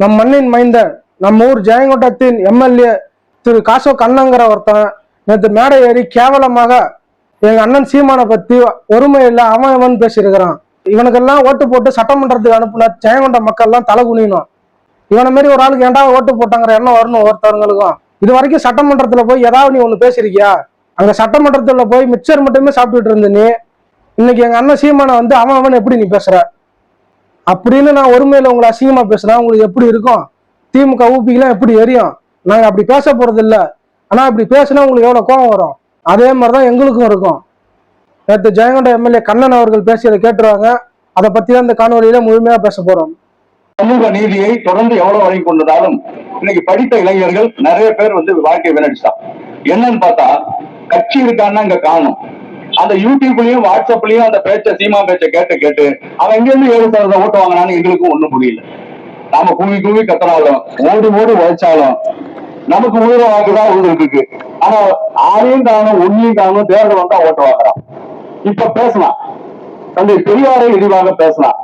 நம் மண்ணின் மைந்தன் நம்ம ஊர் ஜெயங்கொண்டத்தின் எம்எல்ஏ திரு காசோ கண்ணங்கிற ஒருத்தன் நேற்று மேடை ஏறி கேவலமாக எங்க அண்ணன் சீமானை பத்தி ஒருமை அவன் அவன் பேசியிருக்கிறான். இவனுக்கெல்லாம் ஓட்டு போட்டு சட்டமன்றத்துக்கு அனுப்புன ஜெயங்கொண்ட மக்கள்லாம் தலை குனியணும். இவனை மாரி ஒரு ஆளுக்கு ஏண்டா ஓட்டு போட்டாங்கிற எண்ணம் வரணும் ஒருத்தவங்களுக்கும் இது வரைக்கும் சட்டமன்றத்துல போய் ஏதாவது நீ ஒண்ணு பேசியிருக்கியா? அங்க சட்டமன்றத்துல போய் மிக்சர் மட்டுமே சாப்பிட்டுட்டு இருந்த நீ. இன்னைக்கு எங்க அண்ணன் சீமானை வந்து அவன் அவன் எப்படி நீ பேசுற? அப்படின்னு நான் ஒருமையில உங்களை அசிங்கமா பேசுனா உங்களுக்கு எப்படி இருக்கும்? திமுக ஊப்பிக்கெல்லாம் எப்படி எரியும்? நாங்க அப்படி பேச போறது இல்ல ஆனா அப்படி பேசினா உங்களுக்கு எவ்வளவு கோவம் வரும்? அதே மாதிரிதான் எங்களுக்கும் இருக்கும். நேற்று ஜெயங்கொண்ட எம்எல்ஏ கண்ணன் அவர்கள் பேசியதை கேட்டுருவாங்க. அதை பத்தி தான் இந்த காணொலியில முழுமையா பேச போறோம். சமூக நீதியை தொடர்ந்து எவ்வளவு வழங்கி கொண்டதாலும் இன்னைக்கு படித்த இளைஞர்கள் நிறைய பேர் வந்து வாழ்க்கையை வீணடிச்சான் என்னன்னு பார்த்தா கட்சி இருக்கான்னா இங்க காணும். அந்த யூடியூப்லயும் வாட்ஸ்அப்லயும் அந்த பேச்ச சீமா பேச்ச கேட்டு கேட்டு அவன் எங்க இருந்து ஏழு சதவீதம் ஓட்டு வாங்கினான்னு எங்களுக்கும் ஒண்ணும் புரியல. நாம கூவி கூவி கத்தனாலும் ஓடி ஓடி உழைச்சாலும் நமக்கு உயிர வாக்குதான் உங்களுக்கு இருக்கு ஆனா ஆரையும் காணும் ஒன்னையும் காணும் தேர்தல் வந்தா ஓட்டு வாங்குறான். இப்ப பேசலாம். தந்தை பெரியாரை விரிவாக பேசலாம்.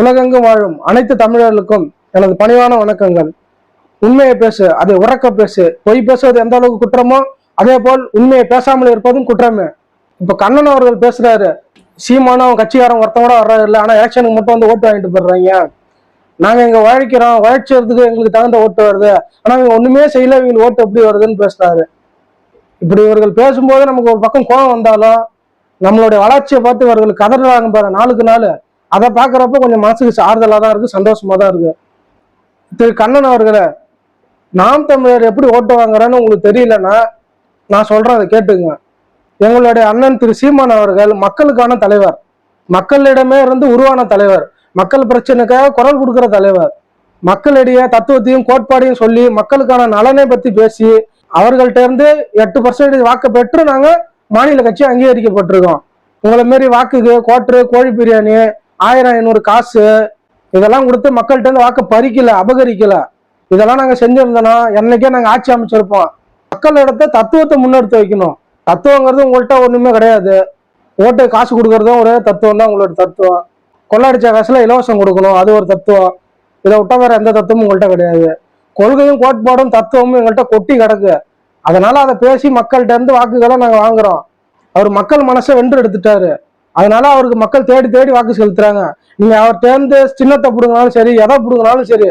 உலகெங்கும் வாழும் அனைத்து தமிழர்களுக்கும் எனது பணிவான வணக்கங்கள். உண்மையை பேசு அதை உறக்க பேசு. பொய் பேசுவது எந்த அளவுக்கு குற்றமோ அதே போல் உண்மையை பேசாமல் இருப்பதும் குற்றமே. இப்ப கண்ணன் அவர்கள் பேசுறாரு. சீமானும் அவன் கட்சிக்காரன் ஒருத்தவங்க வர்றாரு இல்லை ஆனா எலெக்ஷனுக்கு மட்டும் வந்து ஓட்டு வாங்கிட்டு போடுறாங்க நாங்க இங்க உழைக்கிறோம் உழைச்சதுக்கு எங்களுக்கு தகுந்த ஓட்டு வருது. ஆனா இவங்க ஒண்ணுமே செய்யல இவங்களுக்கு ஓட்டு எப்படி வருதுன்னு பேசுறாரு. இப்படி இவர்கள் பேசும்போது நமக்கு ஒரு பக்கம் கோபம் வந்தாலும் நம்மளுடைய வளர்ச்சியை பார்த்து இவர்கள் கதறாங்க பாரு நாளுக்கு நாள். அதை பார்க்குறப்ப கொஞ்சம் மனசுக்கு ஆறுதலாக தான் இருக்கு சந்தோஷமா தான் இருக்கு. திரு கண்ணன் அவர்களை நாம் தமிழர் எப்படி ஓட்டு வாங்குறேன்னு உங்களுக்கு தெரியலன்னா நான் சொல்றேன் அதை கேட்டுங்க எங்களுடைய அண்ணன் திரு சீமான் அவர்கள் மக்களுக்கான தலைவர். மக்களிடமே இருந்து உருவான தலைவர். மக்கள் பிரச்சனைக்காக குரல் கொடுக்கிற தலைவர். மக்களிடையே தத்துவத்தையும் கோட்பாடையும் சொல்லி மக்களுக்கான நலனை பத்தி பேசி அவர்கள்ட்ட இருந்து எட்டு பர்சன்டேஜ் வாக்கு பெற்று நாங்க மாநில கட்சி அங்கீகரிக்கப்பட்டிருக்கோம். உங்களை மாரி வாக்குக்கு கோட்ரு கோழி பிரியாணி ஆயிரம் ஐநூறு காசு இதெல்லாம் கொடுத்து மக்கள்கிட்ட இருந்து வாக்கு பறிக்கல அபகரிக்கல. இதெல்லாம் நாங்க செஞ்சிருந்தோம்னா என்னைக்கே நாங்க ஆட்சி அமைச்சிருப்போம். மக்களிடத்த தத்துவத்தை முன்னெடுத்து வைக்கணும். தத்துவங்கிறது உங்கள்கிட்ட ஒன்றுமே கிடையாது. ஓட்டு காசு கொடுக்கறதும் ஒரே தத்துவம் தான் உங்களோட தத்துவம். கொள்ளடிச்ச காசில் இலவசம் கொடுக்கணும் அது ஒரு தத்துவம். இதை விட்டா வேற எந்த தத்துவமும் உங்கள்கிட்ட கிடையாது. கொள்கையும் கோட்பாடும் தத்துவமும் எங்கள்கிட்ட கொட்டி கிடக்கு. அதனால அதை பேசி மக்கள்கிட்ட இருந்து வாக்குகளை நாங்கள் வாங்குறோம். அவர் மக்கள் மனசை வென்று எடுத்துட்டாரு. அதனால அவருக்கு மக்கள் தேடி தேடி வாக்கு செலுத்துறாங்க. நீங்க அவர்கிட்ட இருந்து சின்னத்தை பிடுங்கினாலும் சரி எதை பிடுங்கினாலும் சரி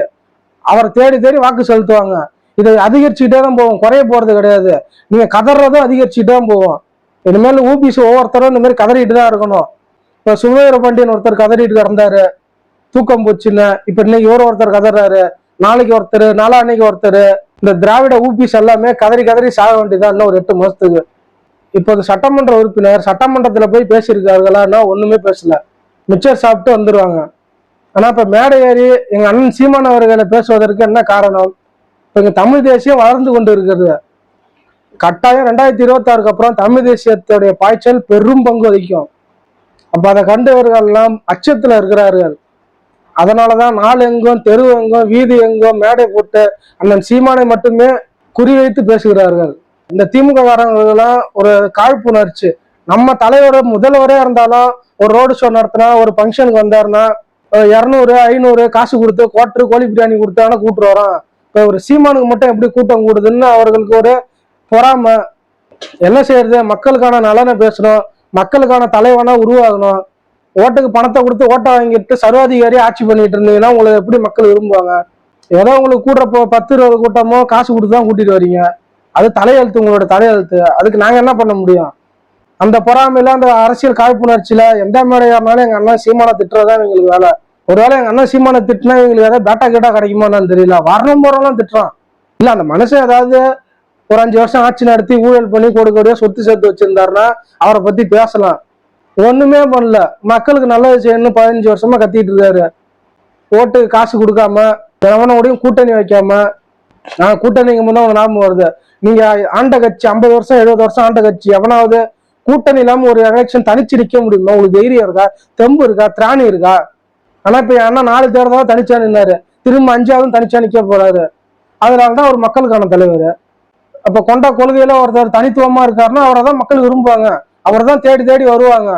அவரை தேடி தேடி வாக்கு செலுத்துவாங்க. இதை அதிகரிச்சுக்கிட்டே தான் போவோம். குறைய போறது கிடையாது. நீங்க கதறதும் அதிகரிச்சுட்டே தான் போவோம். இனிமேல் ஊபிஸ் ஒவ்வொருத்தரும் இந்த மாதிரி கதறிட்டு தான் இருக்கணும். இப்போ சுவேர பாண்டியன் ஒருத்தர் கதறிட்டு கிடந்தாரு. தூக்கம் போச்சுன்னு. இப்ப இன்னைக்கு இவர் ஒருத்தர் கதறாரு. நாளைக்கு ஒருத்தர் நாளான்னைக்கு ஒருத்தர். இந்த திராவிட ஊபிஸ் எல்லாமே கதறி கதறி சாக வேண்டியதான் இன்னும் ஒரு எட்டு மாசத்துக்கு. இப்போ இந்த சட்டமன்ற உறுப்பினர் சட்டமன்றத்தில் போய் பேசியிருக்கார்களான்னா ஒன்றுமே பேசல. மிச்சர் சாப்பிட்டு வந்துடுவாங்க ஆனால் இப்போ மேடை ஏறி எங்கள் அண்ணன் சீமான் அவர்களை பேசுவதற்கு என்ன காரணம்? இப்போ இங்க தமிழ் தேசியம் வளர்ந்து கொண்டு இருக்கிறது. கட்டாயம் ரெண்டாயிரத்தி இருபத்தாறுக்கு அப்புறம் தமிழ் தேசியத்துடைய பாய்ச்சல் பெரும் பங்கு வகிக்கும். அப்போ அதை கண்டவர்கள்லாம் அச்சத்தில் இருக்கிறார்கள். அதனாலதான் நாள் எங்கும் தெரு எங்கும் வீதி எங்கும் மேடை போட்டு அண்ணன் சீமானை மட்டுமே குறிவைத்து பேசுகிறார்கள். இந்த திமுக ஒரு காழ்ப்புணர்ச்சி. நம்ம தலைவர் முதல்வரே இருந்தாலும் ஒரு ரோடு ஷோ நடத்தினா ஒரு ஃபங்க்ஷனுக்கு வந்தாருன்னா இரநூறு ஐநூறு காசு கொடுத்து கோட்டரு கோழி பிரியாணி கொடுத்தானா கூப்பிட்டு வரோம் இப்போ ஒரு சீமானுக்கு மட்டும் எப்படி கூட்டம் கூடுதுன்னு அவர்களுக்கு ஒரு பொறாமை. என்ன செய்யறது? மக்களுக்கான நலனை பேசணும். மக்களுக்கான தலைவனா உருவாகணும். ஓட்டுக்கு பணத்தை கொடுத்து ஓட்டை வாங்கிட்டு சர்வாதிகாரி ஆட்சி பண்ணிட்டு இருந்தீங்கன்னா உங்களை எப்படி மக்கள் விரும்புவாங்க? ஏதோ உங்களுக்கு கூட்டுறப்போ பத்து இருபது கூட்டமோ காசு கொடுத்து தான் கூட்டிட்டு வரீங்க. அது தலையெழுத்து உங்களோட தலையெழுத்து. அதுக்கு நாங்க என்ன பண்ண முடியும்? அந்த பொறாமையில அந்த அரசியல் காழ்ப்புணர்ச்சியில எந்த மேடையாருனாலும் எங்க அண்ணன் சீமானை திட்டுறதா எங்களுக்கு வேலை. ஒருவேளை எங்க அண்ணன் சீமான திட்டினா எங்களுக்கு ஏதாவது பேட்டா கேட்டா கிடைக்குமான்னு தெரியல. வரணும் போறோம்லாம் திட்டுறான். இல்ல அந்த மனுஷன் ஏதாவது ஒரு அஞ்சு வருஷம் ஆட்சி நடத்தி ஊழல் பண்ணி கொடுக்கக்கூடிய சொத்து சேர்த்து வச்சிருந்தாருன்னா அவரை பத்தி பேசலாம். ஒண்ணுமே பண்ணல. மக்களுக்கு நல்லது செய்யணும்னு பதினஞ்சு வருஷமா கத்திட்டு இருக்காரு. ஓட்டு காசு கொடுக்காம எவனோடையும் கூட்டணி வைக்காம நான் கூட்டணிக்கு முன்னே ஒரு ஞாபகம் வருது. நீங்க ஆண்ட கட்சி ஐம்பது வருஷம் எழுபது வருஷம் ஆண்ட கட்சி எவனாவது கூட்டணி இல்லாம ஒரு எலெக்ஷன் தனிச்சு நிக்க முடியுமா? உங்களுக்கு தைரியம் இருக்கா? தெம்பு இருக்கா? திராணி இருக்கா? ஆனா இப்ப அண்ணா நாலு தேர்தலும் தனிச்சா நின்னாரு. திரும்ப அஞ்சாவதும் தனிச்சா நிக்க போறாரு. அதனாலதான் அவர் மக்களுக்கான தலைவர். அப்ப கொண்ட கொள்கையில ஒருத்தர் தனித்துவமா இருக்காருன்னா அவரை தான் மக்கள் விரும்புவாங்க. அவரை தான் தேடி தேடி வருவாங்க.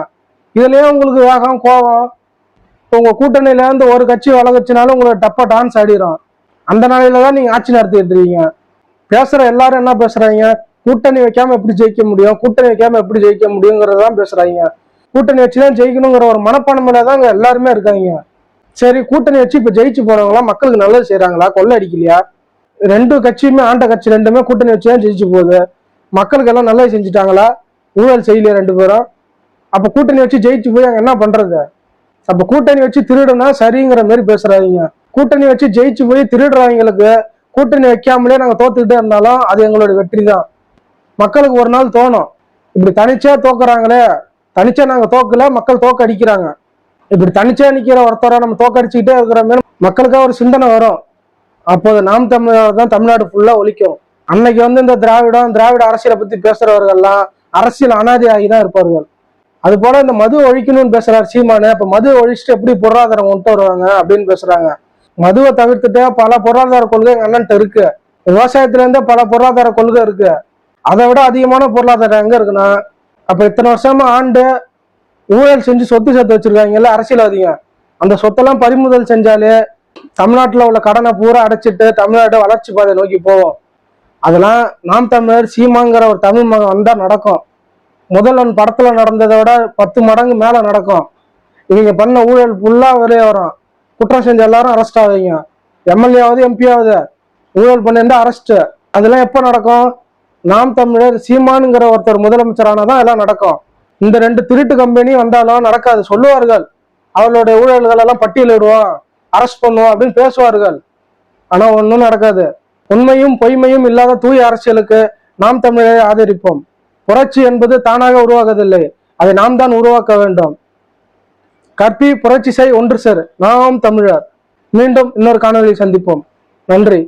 இதுலயே உங்களுக்கு வேகம் கோபம். உங்க கூட்டணியில இருந்து ஒரு கட்சி வளர்ச்சினாலும் உங்களுக்கு டப்பா டான்ஸ் ஆடிரும். அந்த நாளையில தான் நீங்க ஆட்சி நடத்திட்டு இருக்கீங்க. பேசுற எல்லாரும் என்ன பேசுறாங்க? கூட்டணி வைக்காம எப்படி ஜெயிக்க முடியும்? கூட்டணி வைக்காம எப்படி ஜெயிக்க முடியுங்கிறதான் பேசுறாங்க. கூட்டணி வச்சுதான் ஜெயிக்கணுங்கிற ஒரு மனப்பான்மையில தான் எல்லாருமே இருக்காங்க. சரி கூட்டணி வச்சு இப்ப ஜெயிச்சு போனவங்களாம் மக்களுக்கு நல்லது செய்யறாங்களா கொள்ளை அடிக்கலையா ரெண்டு கட்சியுமே ஆண்ட கட்சி ரெண்டுமே கூட்டணி வச்சு தான் ஜெயிச்சு போகுது. மக்களுக்கு எல்லாம் நல்லது செஞ்சுட்டாங்களா? ஊழல் செய்யலையா ரெண்டு பேரும்? அப்ப கூட்டணி வச்சு ஜெயிச்சு போய் அங்க என்ன பண்றது? அப்ப கூட்டணி வச்சு திருடுனா சரிங்கிற மாதிரி பேசுறாங்க கூட்டணி வச்சு ஜெயிச்சு போய் திருடுறவங்களுக்கு கூட்டணி வைக்காமலே நாங்க தோத்துக்கிட்டே இருந்தாலும் அது எங்களோட வெற்றி தான் மக்களுக்கு ஒரு நாள் தோணும். இப்படி தனிச்சா தோக்குறாங்களே தனிச்சா நாங்க தோக்கல மக்கள் தோக்க அடிக்கிறாங்க இப்படி தனிச்சா நிக்கிற ஒருத்தரை நம்ம தோக்கடிச்சுக்கிட்டே இருக்கிற மாதிரி மக்களுக்காக ஒரு சிந்தனை வரும். அப்போது நாம் தமிழர் தான் தமிழ்நாடு ஃபுல்லா ஒழிக்கும் அன்னைக்கு வந்து இந்த திராவிடம் திராவிட அரசியலை பத்தி பேசுறவர்கள்லாம் அரசியல் அனாதியாகி தான் இருப்பார்கள். அது போல இந்த மது ஒழிக்கணும்னு பேசுறாரு சீமானு. அப்ப மது ஒழிச்சுட்டு எப்படி பொருளாதாரம் கொண்டு வருவாங்க அப்படின்னு பேசுறாங்க. மதுவை தவிர்த்துட்டு பல பொருளாதார கொள்கை எங்க அண்ணன்ட்ட இருக்கு. விவசாயத்துல இருந்தே பல பொருளாதார கொள்கை இருக்கு. அதை விட அதிகமான பொருளாதாரம் எங்க இருக்குன்னா அப்ப இத்தனை வருஷமா ஆண்டு ஊழல் செஞ்சு சொத்து சேர்த்து வச்சிருக்காங்கல்ல அரசியல்வாதிங்க. அந்த சொத்தெல்லாம் பறிமுதல் செஞ்சாலே தமிழ்நாட்டில் உள்ள கடனை பூரா அடைச்சிட்டு தமிழ்நாடு வளர்ச்சி பாதை நோக்கி போவோம். அதெல்லாம் நாம் தமிழர் சீமாங்கிற ஒரு தமிழ் மகன் வந்தால் நடக்கும். முதல்வன் படத்தில் நடந்ததை விட பத்து மடங்கு மேலே நடக்கும். இவங்க பண்ண ஊழல் ஃபுல்லாக வெளியே வரும். குற்றம் செஞ்ச எல்லாரும் அரெஸ்ட் ஆவீங்க எம்எல்ஏவாவது எம்பியாவது ஊழல் பண்ணியிருந்தா அரெஸ்ட்டு அதெல்லாம் எப்போ நடக்கும்? நாம் தமிழர் சீமானுங்கிற ஒருத்தர் முதலமைச்சரானதான் எல்லாம் நடக்கும். இந்த ரெண்டு திருட்டு கம்பெனி வந்தாலும் நடக்காது. சொல்லுவார்கள். அவர்களுடைய ஊழல்கள் எல்லாம் பட்டியலிடுவோம். அரெஸ்ட் பண்ணுவோம் அப்படின்னு பேசுவார்கள். ஆனா ஒன்றும் நடக்காது. உண்மையும் பொய்மையும் இல்லாத தூய அரசியலுக்கு நாம் தமிழரை ஆதரிப்போம். புரட்சி என்பது தானாக உருவாகதில்லை அதை நாம் தான் உருவாக்க வேண்டும். கற்பி புரட்சி செய் ஒன்று சேர். நாம் தமிழர். மீண்டும் இன்னொரு காணொளியில் சந்திப்போம். நன்றி.